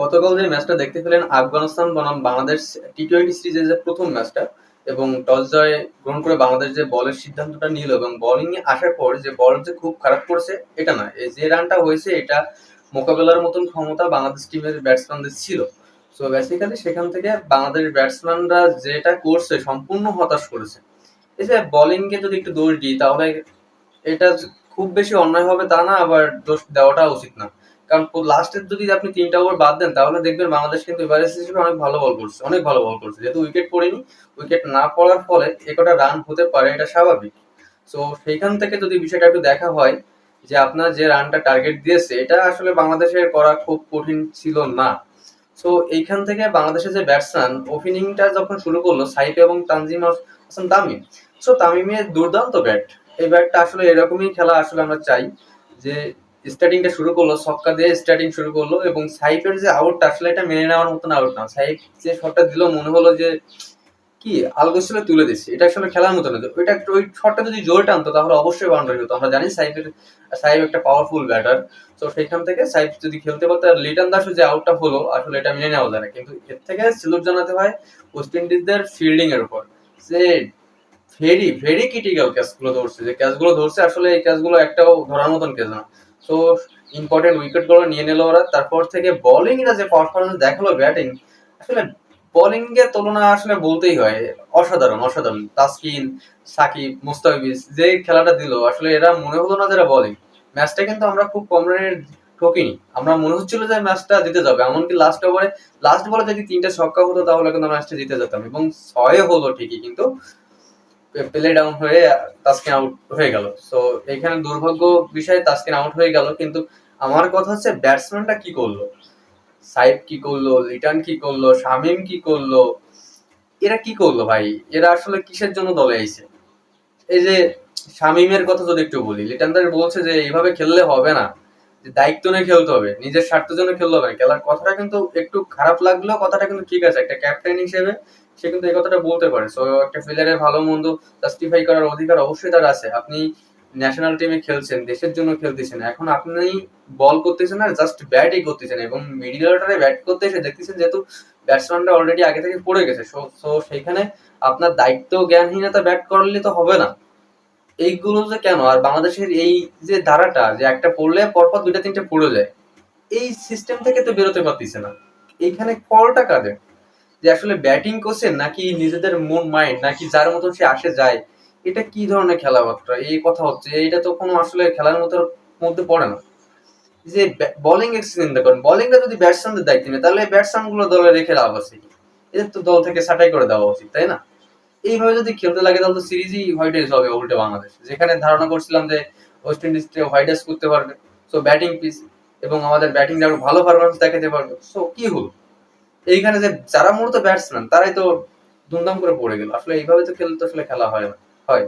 গতকাল যে ম্যাচটা দেখতে পেলেন আফগানিস্তান বনাম বাংলাদেশ টি টোয়েন্টি সিরিজের যে প্রথম ম্যাচটা এবং টস জয় গ্রহণ করে বাংলাদেশ যে বলের সিদ্ধান্তটা নিল এবং বোলিং এ আসার পর যে বল যে খুব খারাপ করছে, এটা না এই যে রানটা হয়েছে, এটা মোকাবেলার মতন ক্ষমতা বাংলাদেশ টিমের ব্যাটসম্যানদের ছিল। সো বেসিক্যালি সেখান থেকে বাংলাদেশ ব্যাটসম্যানরা যেটা করছে, সম্পূর্ণ হতাশ করেছে। এই যে বোলিংকে যদি একটু দোষ দিই, তাহলে এটা খুব বেশি অন্যায় হবে তা না, আবার দোষ দেওয়াটা উচিত না। কারণ লাস্টের যদি আপনি তিনটা ওভার বাদ দেন, তাহলে দেখবেন বাংলাদেশ কিন্তু এভারেজ হিসেবে অনেক ভালো বল করছে, অনেক ভালো বল করছে। যেহেতু উইকেট পড়েনি উইকেট না পড়ার ফলে একটা রান হতে পারে, এটা স্বাভাবিক। সো সেইখান থেকে যদি বিষয়টা একটু দেখা হয়, যে আপনার যে রানটা টার্গেট দিয়েছে, এটা আসলে বাংলাদেশের করা খুব কঠিন ছিল না। সো এইখান থেকে বাংলাদেশের যে ব্যাটসম্যান ওপেনিংটা যখন শুরু করল, সাইফ এবং তানজিম হাসান তামিম। সো তামিমের দুর্দান্ত ব্যাট এই ব্যাটটা আসলে এরকমই খেলা আসলে আমরা চাই, যে স্টার্টিংটা শুরু করল, ছক্কা দিয়ে স্টার্টিং শুরু করল এবং সাইফের যে আউটটা আসলে এটা মেনে নেওয়ার মতন আউট না। সাইফ যে শটটা দিল, মনে হলো যে, কি আলগোসলে তুলে দিচ্ছে এটা আসলে খেলার মতো না। ওইটা ওই শটটা যদি জোরে টানতো, তাহলে অবশ্যই বাউন্ডারি হতো। আমরা জানি সাইফের, সাইফ একটা পাওয়ারফুল ব্যাটার তো সেইখান থেকে সাইফ যদি খেলতে পারতো, আর লিটন দাসও যে আউটটা হলো, আসলে এটা মেনে নেওয়া যায় কিন্তু এর থেকে সিলুট জানাতে হয় ওয়েস্ট ইন্ডিজদের ফিল্ডিং এর উপর। যে ভেরি ভেরি ক্রিটিক্যাল ক্যাচগুলো ধরছে। যে ক্যাচগুলো ধরছে, আসলে এই ক্যাচগুলো একটাও ধরার মতন ক্যাচ না। সো ইম্পর্টেন্ট উইকেটগুলো নিয়ে নিল ওরা। তারপর থেকে বোলিং এরা যে পারফরমেন্স দেখাল ব্যাটিং আসলে বোলিং এর তুলনা আসলে বলতেই হয়। অসাধারণ অসাধারণ। তাসকিন, সাকিব, মুস্তাফিজ যে খেলাটা দিল, আসলে এরা মনে হলো না যে এরা বোলিং ম্যাচটা কিন্তু আমরা খুব কম রানের ঠকিনি। আমরা মনে হচ্ছিল যে ম্যাচটা জিতে যাবে। এমনকি লাস্ট ওভারে লাস্ট বলে যদি তিনটা ছক্কা হতো, তাহলে কিন্তু ম্যাচটা জিতে যেতাম। এবং ছয় হলো ঠিকই, কিন্তু প্লে ডাউন হয়ে তাসকিন আউট হয়ে গেল। সো এখানে দুর্ভাগ্য বিষয়ে তাসকিন আউট হয়ে গেল, কিন্তু আমার কথা হচ্ছে ব্যাটসম্যানটা কি করল? সাইফ কি করল? লিটন কি করল? শামিম কি করল? এরা কি করল ভাই? এরা আসলে কিসের জন্য দলে আইছে? এই যে শামিমের কথা যদি একটু বলি, লিটন বলছে যে এইভাবে খেললে হবে না। দায়িত্ব নিয়ে খেলতে হবে, নিজের স্বার্থের জন্য খেলতে হবে। খেলার কথাটা কিন্তু একটু খারাপ লাগলেও কথাটা কিন্তু ঠিক আছে। একটা ক্যাপ্টেন হিসেবে সে কিন্তু এই কথাটা বলতে পারে। সো একটা প্লেয়ারের ভালো মন্দ জাস্টিফাই করার অধিকার অবশ্যই তার আছে। আপনি ন্যাশনাল টিমে খেলছেন, দেশের জন্য খেলতেছেন, এখন আপনি বল করতেছেন আর জাস্ট ব্যাটই করতেছেন এবং মিডিল অর্ডারে ব্যাট করতে এসে দেখতেছেন যেহেতু ব্যাটসম্যানটা অলরেডি আগে থেকে পড়ে গেছে। সো সেইখানে আপনার দায়িত্ব জ্ঞানহীনতা ব্যাট করলে তো হবে না। এইগুলো যে কেন? আর বাংলাদেশের এই যে ধারাটা যে একটা পড়লে পরপর দুইটা তিনটে পড়ে যায়, এই সিস্টেম থেকে তো বেরোতে পারতেছে না। এইখানে ফলটা কাদের? যে আসলে ব্যাটিং করছেন নাকি নিজেদের মন মাইন্ড নাকি যার মতন সে আসে যায়, এটা কি ধরনের খেলাবার্তা? এই কথা হচ্ছে, এইটা তো কোনো আসলে খেলার মতো মধ্যে পড়ে না। যে বোলিং এর চিন্তা করেন বোলিংটা যদি ব্যাটসম্যানদের দায়িত্ব নেয়, তাহলে ব্যাটসম্যানগুলো দলে রেখে লাভ আছে এদের তো দল থেকে ছাঁটাই করে দেওয়া উচিত, তাই না? এইভাবে যদি খেলতে লাগে, তাহলে তো সিরিজই হোয়াইট হাউস হবে উল্টে বাংলাদেশ। যেখানে ধারণা করছিলাম যে ওয়েস্ট ইন্ডিজ হোয়াইট হাউস করতে পারবে। সো ব্যাটিং পিস এবং আমাদের ব্যাটিং আরও ভালো পারফরমেন্স দেখাতে পারবে। সো কি হলো? এইখানে যে যারা মূলত ব্যাটসম্যান তারাই তো ধুমধাম করে পড়ে গেল। আসলে এইভাবে তো খেলতে আসলে খেলা হয় না। হয়।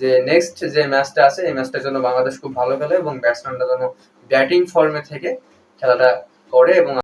যে নেক্সট যে ম্যাচটা আছে, এই ম্যাচটার জন্য বাংলাদেশ খুব ভালো খেলে এবং ব্যাটসম্যানরা যেন ব্যাটিং ফর্মে থেকে খেলাটা করে এবং